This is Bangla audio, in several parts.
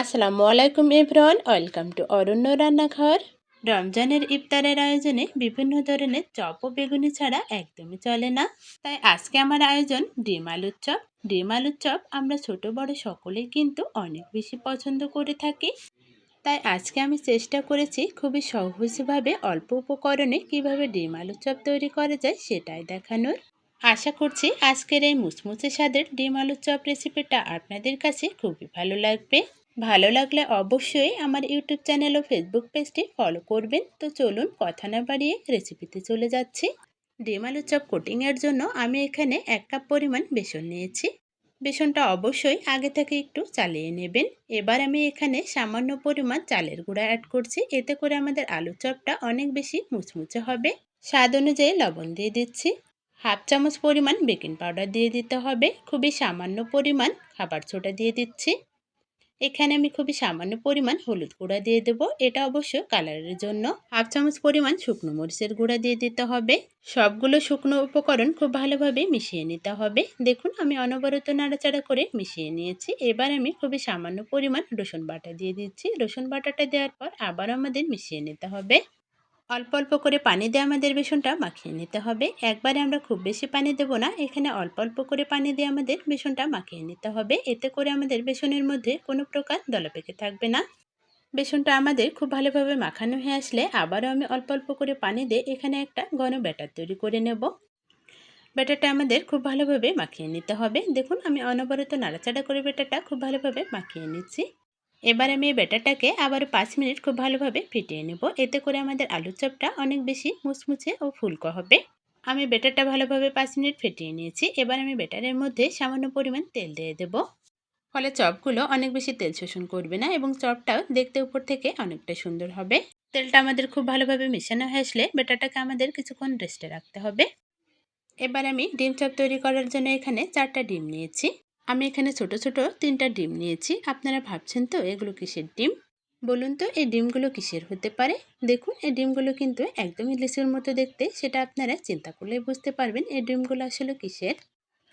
আসসালামু আলাইকুম এভরন ওয়েলকাম টু অরণ্য রান্নাঘর। রমজানের ইফতারের আয়োজনে বিভিন্ন ধরনের চপ ও বেগুনি ছাড়া একদমই চলে না। তাই আজকে আমার আয়োজন ডিম আলুর চপ। ডিম আলুর চপ আমরা ছোট বড় সকলেই কিন্তু অনেক বেশি পছন্দ করে থাকি। তাই আজকে আমি চেষ্টা করেছি খুবই সহজভাবে অল্প উপকরণে কীভাবে ডিম আলুর চপ তৈরি করা যায় সেটাই দেখানোর। আশা করছি আজকের এই মুচমুচে স্বাদের ডিম আলুর চপ রেসিপিটা আপনাদের কাছে খুবই ভালো লাগবে। ভালো লাগলে অবশ্যই আমার ইউটিউব চ্যানেল ও ফেসবুক পেজটি ফলো করবেন। তো চলুন কথা না বাড়িয়ে রেসিপিতে চলে যাচ্ছি। ডিম আলুর চপ কোটিংয়ের জন্য আমি এখানে এক কাপ পরিমাণ বেসন নিয়েছি। বেসনটা অবশ্যই আগে থেকে একটু চালিয়ে নেবেন। এবার আমি এখানে সামান্য পরিমাণ চালের গুঁড়া অ্যাড করছি। এতে করে আমাদের আলুর চপটা অনেক বেশি মুচমুচে হবে। স্বাদ অনুযায়ী লবণ দিয়ে দিচ্ছি। হাফ চামচ পরিমাণ বেকিং পাউডার দিয়ে দিতে হবে। খুবই সামান্য পরিমাণ খাবার ছোটা দিয়ে দিচ্ছি। এখানে আমি খুবই সামান্য পরিমাণ হলুদ গুঁড়া দিয়ে দেবো। এটা অবশ্য কালারের জন্য। হাফ চামচ পরিমাণ শুকনো মরিচের গুঁড়া দিয়ে দিতে হবে। সবগুলো শুকনো উপকরণ খুব ভালোভাবে মিশিয়ে নিতে হবে। দেখুন, আমি অনবরত নাড়াচাড়া করে মিশিয়ে নিয়েছি। এবার আমি খুবই সামান্য পরিমাণ রসুন বাটা দিয়ে দিচ্ছি। রসুন বাটাটা দেওয়ার পর আবার আমাদের মিশিয়ে নিতে হবে। অল্প অল্প করে পানি দিয়ে আমাদের বেসনটা মাখিয়ে নিতে হবে। একবারে আমরা খুব বেশি পানি দেব না, এখানে অল্প অল্প করে পানি দিয়ে আমাদের বেসনটা মাখিয়ে নিতে হবে। এতে করে আমাদের বেসনের মধ্যে কোনো প্রকার দলাপেকে থাকবে না। বেসনটা আমাদের খুব ভালোভাবে মাখানো হয়ে আসলে আবারও আমি অল্প অল্প করে পানি দিয়ে এখানে একটা ঘন ব্যাটার তৈরি করে নেব। ব্যাটারটা আমাদের খুব ভালোভাবে মাখিয়ে নিতে হবে। দেখুন, আমি অনবরত নাড়াচাড়া করে ব্যাটারটা খুব ভালোভাবে মাখিয়ে নিচ্ছি। এবার আমি এই ব্যাটারটাকে আবার পাঁচ মিনিট খুব ভালোভাবে ফিটিয়ে নেব। এতে করে আমাদের আলুর চপটা অনেক বেশি মুচমুচে ও ফুলকো হবে। আমি ব্যাটারটা ভালোভাবে পাঁচ মিনিট ফেটিয়ে নিয়েছি। এবার আমি ব্যাটারের মধ্যে সামান্য পরিমাণ তেল দিয়ে দেব। ফলে চপগুলো অনেক বেশি তেল শোষণ করবে না এবং চপটাও দেখতে উপর থেকে অনেকটা সুন্দর হবে। তেলটা আমাদের খুব ভালোভাবে মেশানো হয়ে আসলে ব্যাটারটাকে আমাদের কিছুক্ষণ রেস্টে রাখতে হবে। এবার আমি ডিম চপ তৈরি করার জন্য এখানে চারটা ডিম নিয়েছি। আমি এখানে ছোট ছোট তিনটা ডিম নিয়েছি। আপনারা ভাবছেন তো, এগুলো কিসের ডিম? বলুন তো, এই ডিমগুলো কিসের হতে পারে? দেখুন, এই ডিমগুলো কিন্তু একদমই লিচুর মতো দেখতে, সেটা আপনারা চিন্তা করলে বুঝতে পারবেন এই ডিমগুলো আসলে কিসের।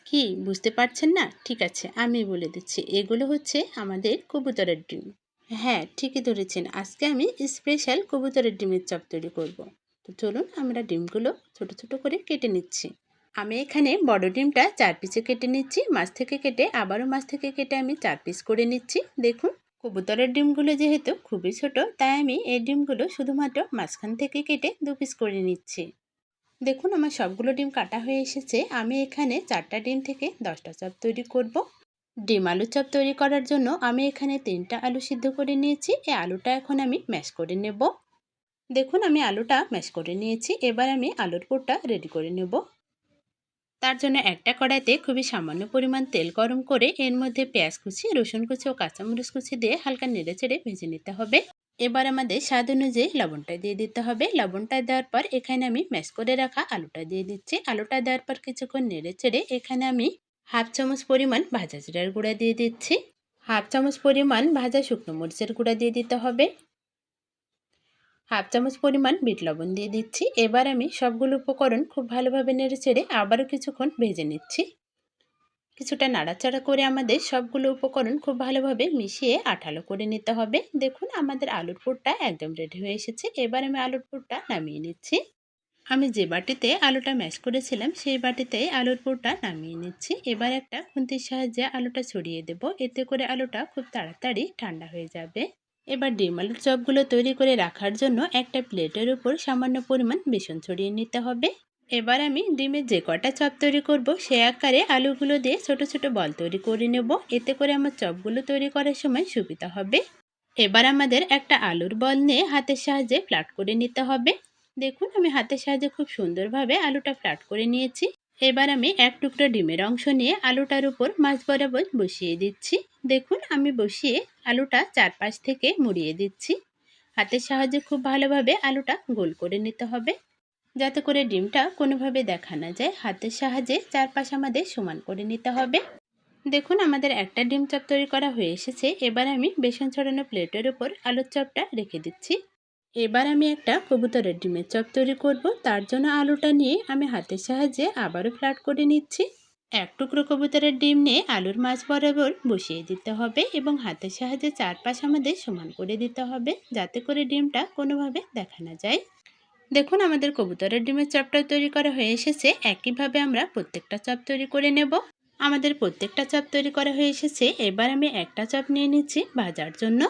কি, বুঝতে পারছেন না? ঠিক আছে, আমি বলে দিচ্ছি, এগুলো হচ্ছে আমাদের কবুতরের ডিম। হ্যাঁ ঠিকই ধরেছেন, আজকে আমি স্পেশাল কবুতরের ডিমের চপ তৈরি করব। তো চলুন, আমরা ডিমগুলো ছোট ছোট করে কেটে নিচ্ছি। আমি এখানে বড় ডিমটা চার পিসে কেটে নিচ্ছি, মাছ থেকে কেটে আবারও মাছ থেকে কেটে আমি চার পিস করে নিচ্ছি। দেখুন, কবুতরের ডিমগুলো যেহেতু খুবই ছোট, তাই আমি এই ডিমগুলো শুধুমাত্র মাঝখান থেকে কেটে দু পিস করে নিচ্ছি। দেখুন, আমার সবগুলো ডিম কাটা হয়ে এসেছে। আমি এখানে চারটা ডিম থেকে দশটা চপ তৈরি করব। ডিম আলু চপ তৈরি করার জন্য আমি এখানে তিনটা আলু সিদ্ধ করে নিয়েছি। এই আলুটা এখন আমি ম্যাশ করে নেব। দেখুন, আমি আলুটা ম্যাশ করে নিয়েছি। এবার আমি আলুর পুরটা রেডি করে নেব। তার জন্য একটা কড়াইতে খুবই সামান্য পরিমাণ তেল গরম করে এর মধ্যে পেঁয়াজ কুচি, রসুন কুচি ও কাঁচামরিচ কুচি দিয়ে হালকা নেড়ে চেড়ে ভেজে নিতে হবে। এবার আমাদের স্বাদ অনুযায়ী লবণটা দিয়ে দিতে হবে। লবণটা দেওয়ার পর এখানে আমি ম্যাশ করে রাখা আলুটা দিয়ে দিচ্ছি। আলুটা দেওয়ার পর কিছুক্ষণ নেড়ে চেড়ে এখানে আমি হাফ চামচ পরিমাণ ভাজা জিরার গুঁড়া দিয়ে দিচ্ছি। হাফ চামচ পরিমাণ ভাজা শুকনো মরিচের গুঁড়া দিয়ে দিতে হবে। হাফ চামচ পরিমাণ বিট লবণ দিয়ে দিচ্ছি। এবার আমি সবগুলো উপকরণ খুব ভালোভাবে নেড়ে চেড়ে আবারও কিছুক্ষণ ভেজে নিচ্ছি। কিছুটা নাড়াচাড়া করে আমাদের সবগুলো উপকরণ খুব ভালোভাবে মিশিয়ে আঠালো করে নিতে হবে। দেখুন, আমাদের আলুর পুরটা একদম রেডি হয়ে এসেছে। এবার আমি আলুর পুরটা নামিয়ে নিচ্ছি। আমি যে বাটিতে আলুটা ম্যাশ করেছিলাম, সেই বাটিতে আলুর পুরটা নামিয়ে নিচ্ছি। এবার একটা খুন্তির সাহায্যে আলুটা ছড়িয়ে দেব। এতে করে আলুটা খুব তাড়াতাড়ি ঠান্ডা হয়ে যাবে। এবার ডিম আলুর চপগুলো তৈরি করে রাখার জন্য একটা প্লেটের উপর সামান্য পরিমাণ বেসন ছড়িয়ে নিতে হবে। এবার আমি ডিমের যে কটা চপ তৈরি করব, সে আকারে আলুগুলো দিয়ে ছোট ছোট বল তৈরি করে নেব। এতে করে আমার চপগুলো তৈরি করার সময় সুবিধা হবে। এবার আমাদের একটা আলুর বল নিয়ে হাতের সাহায্যে ফ্ল্যাট করে নিতে হবে। দেখুন, আমি হাতের সাহায্যে খুব সুন্দরভাবে আলুটা ফ্ল্যাট করে নিয়েছি। এবার আমি এক টুকরো ডিমের অংশ নিয়ে আলুটার উপর মাছ বরাবর বসিয়ে দিচ্ছি। দেখুন, আমি বসিয়ে আলুটা চারপাশ থেকে মুড়িয়ে দিচ্ছি। হাতের সাহায্যে খুব ভালোভাবে আলুটা গোল করে নিতে হবে। যাতে করে ডিমটা কোনোভাবে দেখা না যায়, হাতের সাহায্যে চারপাশ আমাদের সমান করে নিতে হবে। দেখুন, আমাদের একটা ডিম চপ তৈরি করা হয়ে এসেছে। এবার আমি বেসন ছড়ানো প্লেটের উপর আলুর চপটা রেখে দিচ্ছি। এবার আমি একটা কবুতরের ডিমের চপ তৈরি করব। তার জন্য আলুটা নিয়ে আমি হাতের সাহায্যে আবারও ফ্ল্যাট করে নিচ্ছি। এক টুকরো কবুতরের ডিম নিয়ে আলুর মাছ বরাবর বসিয়ে দিতে হবে এবং হাতের সাহায্যে চারপাশ আমাদের সমান করে দিতে হবে যাতে করে ডিমটা কোনোভাবে দেখা না যায়। দেখুন, আমাদের কবুতরের ডিমের চপটাও তৈরি করা হয়ে এসেছে। একইভাবে আমরা প্রত্যেকটা চপ তৈরি করে নেব। আমাদের প্রত্যেকটা চপ তৈরি করা হয়ে এসেছে। এবার আমি একটা চপ নিয়ে নিচ্ছি ভাজার জন্য।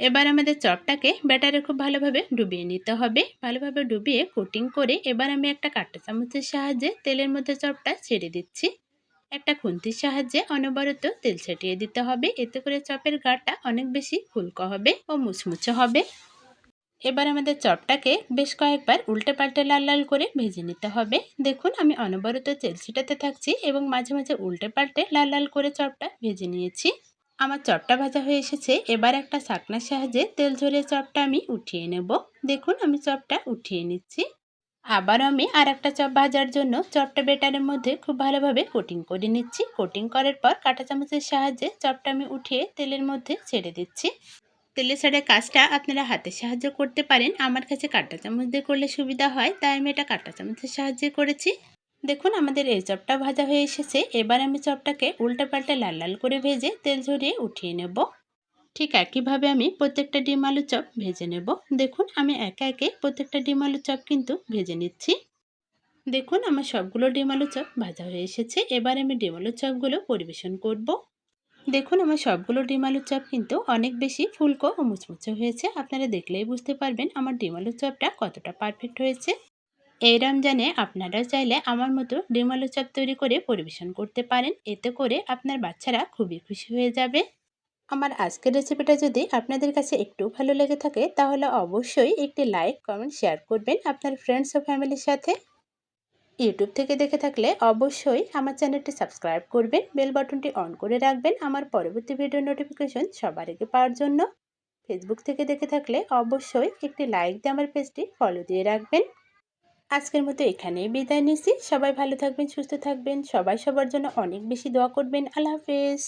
এবার আমাদের চপটাকে ব্যাটারে খুব ভালোভাবে ডুবিয়ে নিতে হবে। ভালোভাবে ডুবিয়ে কোটিং করে এবার আমি একটা কাঁটা চামচের সাহায্যে তেলের মধ্যে চপটা ছেড়ে দিচ্ছি। একটা খুন্তির সাহায্যে অনবরত তেল ছিটিয়ে দিতে হবে। এতে করে চপের গাটা অনেক বেশি ফুলকো হবে ও মুচমুচে হবে। এবার আমাদের চপটাকে বেশ কয়েকবার উল্টে পাল্টে লাল লাল করে ভেজে নিতে হবে। দেখুন, আমি অনবরত তেল ছিটাতে থাকছি এবং মাঝে মাঝে উল্টে পাল্টে লাল লাল করে চপটা ভেজে নিয়েছি। আমার চপটা ভাজা হয়ে এসেছে। এবার একটা শাকনার সাহায্যে তেল ঝরিয়ে চপটা আমি উঠিয়ে নেব। দেখুন, আমি চপটা উঠিয়ে নিচ্ছি। আবার আমি আর একটা চপ ভাজার জন্য চপটা বেটারের মধ্যে খুব ভালোভাবে কোটিং করে নিচ্ছি। কোটিং করার পর কাঁটা চামচের সাহায্যে চপটা আমি উঠিয়ে তেলের মধ্যে ছেড়ে দিচ্ছি। তেলে ছেড়ে কাজটা আপনারা হাতের সাহায্য করতে পারেন। আমার কাছে কাঁটা চামচ দিয়ে করলে সুবিধা হয়, তাই আমি এটা কাঁটা চামচের সাহায্যে করেছি। দেখুন, আমাদের এই চপটা ভাজা হয়ে এসেছে। এবার আমি চপটাকে উল্টে পাল্টে লাল লাল করে ভেজে তেল ঝরিয়ে উঠিয়ে নেব। ঠিক একইভাবে আমি প্রত্যেকটা ডিম আলু চপ ভেজে নেব। দেখুন, আমি একে একে প্রত্যেকটা ডিম আলু চপ কিন্তু ভেজে নিচ্ছি। দেখুন, আমার সবগুলো ডিম আলু চপ ভাজা হয়ে এসেছে। এবার আমি ডিম আলু চপগুলো পরিবেশন করব। দেখুন, আমার সবগুলো ডিম আলুর চপ কিন্তু অনেক বেশি ফুলকো ও মুচমুচে হয়েছে। আপনারা দেখলেই বুঝতে পারবেন আমার ডিম আলুর চপটা কতটা পারফেক্ট হয়েছে। এই রমজানে আপনারা চাইলে আমার মতো ডিম আলু চপ তৈরি করে পরিবেশন করতে পারেন। এতে করে আপনার বাচ্চারা খুবই খুশি হয়ে যাবে। আমার আজকের রেসিপিটা যদি আপনাদের কাছে একটু ভালো লেগে থাকে, তাহলে অবশ্যই একটি লাইক, কমেন্ট, শেয়ার করবেন আপনার ফ্রেন্ডস ও ফ্যামিলির সাথে। ইউটিউব থেকে দেখে থাকলে অবশ্যই আমার চ্যানেলটি সাবস্ক্রাইব করবেন বেল বাটনটি অন করে রাখবেন আমার পরবর্তী ভিডিও নোটিফিকেশন সবার আগে পাওয়ার জন্য। ফেসবুক থেকে দেখে থাকলে অবশ্যই একটি লাইক দিয়ে আমার পেজটি ফলো দিয়ে রাখবেন। আজকের মতো এখানেই বিদায় নিচ্ছি। সবাই ভালো থাকবেন, সুস্থ থাকবেন। সবাই সবার জন্য অনেক বেশি দোয়া করবেন। আল্লাহ হাফেজ।